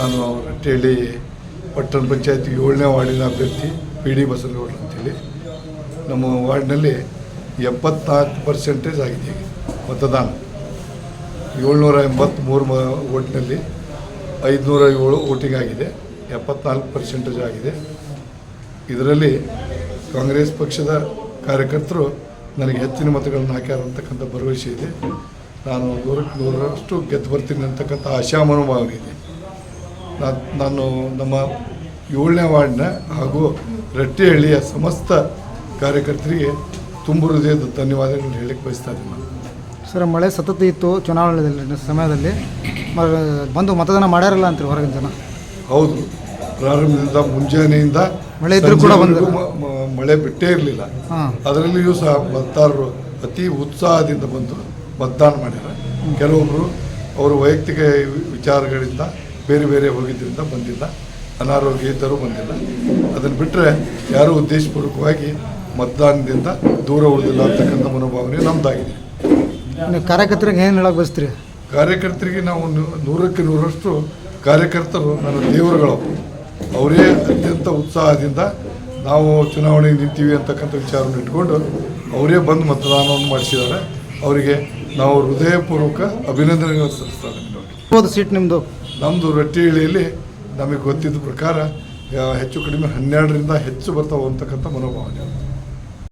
ನಾನು ಪಟ್ಟಣ ಪಂಚಾಯತ್ ಏಳನೇ ವಾರ್ಡಿನ ಅಭ್ಯರ್ಥಿ ಪಿ ಡಿ ಬಸನಗೌಡ ಅಂತೇಳಿ ನಮ್ಮ ವಾರ್ಡ್ನಲ್ಲಿ ಎಪ್ಪತ್ನಾಲ್ಕು ಪರ್ಸೆಂಟೇಜ್ ಆಗಿದೆ ಮತದಾನ. ಏಳ್ನೂರ ಎಂಬತ್ತ್ಮೂರು ಮ ಓಟ್ನಲ್ಲಿ ಐದುನೂರ ಏಳು ವೋಟಿಂಗ್ ಆಗಿದೆ, ಎಪ್ಪತ್ನಾಲ್ಕು ಪರ್ಸೆಂಟೇಜ್ ಆಗಿದೆ. ಇದರಲ್ಲಿ ಕಾಂಗ್ರೆಸ್ ಪಕ್ಷದ ಕಾರ್ಯಕರ್ತರು ನನಗೆ ಹೆಚ್ಚಿನ ಮತಗಳನ್ನು ಹಾಕ್ಯಾರ ಅಂತಕ್ಕಂಥ ಭರವಸೆ ಇದೆ. ನಾನು ನೂರಕ್ಕೆ ನೂರರಷ್ಟು ಗೆದ್ದು ಬರ್ತೀನಿ ಅಂತಕ್ಕಂಥ ಆಶಾಮನೋಭಾವನೆ ಇದೆ. ನಾನು ನಮ್ಮ ಏಳನೇ ವಾರ್ಡ್ನ ಹಾಗೂ ರಟ್ಟಿಹಳ್ಳಿಯ ಸಮಸ್ತ ಕಾರ್ಯಕರ್ತರಿಗೆ ತುಂಬ ಹೃದಯದ ಧನ್ಯವಾದಗಳನ್ನು ಹೇಳಕ್ಕೆ ಬಯಸ್ತಾ ಇದ್ದೀನಿ ನಾನು. ಸರ್ ಮಳೆ ಸತತ ಇತ್ತು ಚುನಾವಣೆಯಲ್ಲಿ ಸಮಯದಲ್ಲಿ. ಬಂದು ಮತದಾನ ಮಾಡ್ಯಾರಲ್ಲ ಅಂತ ಹೊರಗಿನ ಜನ? ಹೌದು. ಪ್ರಾರಂಭದಿಂದ ಮುಂಜಾನೆಯಿಂದ ಮಳೆ ಇದ್ರೂ ಕೂಡ ಮ- ಮಳೆ ಬಿಟ್ಟೇ ಇರಲಿಲ್ಲ. ಅದರಲ್ಲಿಯೂ ಸಹ ಮತದಾರರು ಅತಿ ಉತ್ಸಾಹದಿಂದ ಬಂದು ಮತದಾನ ಮಾಡ್ಯಾರ. ಕೆಲವೊಬ್ಬರು ಅವರ ವೈಯಕ್ತಿಕ ವಿಚಾರಗಳಿಂದ ಬೇರೆ ಬೇರೆ ಹೋಗಿದ್ದರಿಂದ ಬಂದಿಲ್ಲ. ಅನಾರೋಗ್ಯ ಇದ್ದರೂ ಬಂದಿಲ್ಲ. ಅದನ್ನು ಬಿಟ್ಟರೆ ಯಾರೂ ಉದ್ದೇಶಪೂರ್ವಕವಾಗಿ ಮತದಾನದಿಂದ ದೂರ ಉಳಿದಿಲ್ಲ ಅಂತಕ್ಕಂಥ ಮನೋಭಾವನೆ ನಮ್ಮದಾಗಿದೆ ನೀವು ಕಾರ್ಯಕರ್ತರಿಗೆ ಏನು ಹೇಳಕ್ಕೆ ಬಯಸ್ತೀರಿ? ಕಾರ್ಯಕರ್ತರಿಗೆ ನಾವು ನೂರಕ್ಕೆ ನೂರಷ್ಟು ಕಾರ್ಯಕರ್ತರು ನನ್ನ ದೇವರುಗಳು. ಅವರೇ ಅತ್ಯಂತ ಉತ್ಸಾಹದಿಂದ ನಾವು ಚುನಾವಣೆಗೆ ನಿಂತೀವಿ ಅಂತಕ್ಕಂಥ ವಿಚಾರವನ್ನು ಇಟ್ಕೊಂಡು ಅವರೇ ಬಂದು ಮತದಾನವನ್ನು ಮಾಡಿಸಿದ್ದಾರೆ. ಅವರಿಗೆ ನಾವು ಹೃದಯಪೂರ್ವಕ ಅಭಿನಂದನೆಗಳನ್ನು ಸಲ್ಲಿಸ್ತಾ ಇದ್ದೀವಿ ನೋಡಿ ಸೀಟ್ ನಿಮ್ಮದು ನಮ್ಮದು ರೊಟ್ಟಿ ಇಳಿಯಲ್ಲಿ ನಮಗೆ ಗೊತ್ತಿದ್ದ ಪ್ರಕಾರ ಹೆಚ್ಚು ಕಡಿಮೆ ಹನ್ನೆರಡರಿಂದ ಹೆಚ್ಚು ಬರ್ತಾವೆ ಅಂತಕ್ಕಂಥ ಮನೋಭಾವನೆ.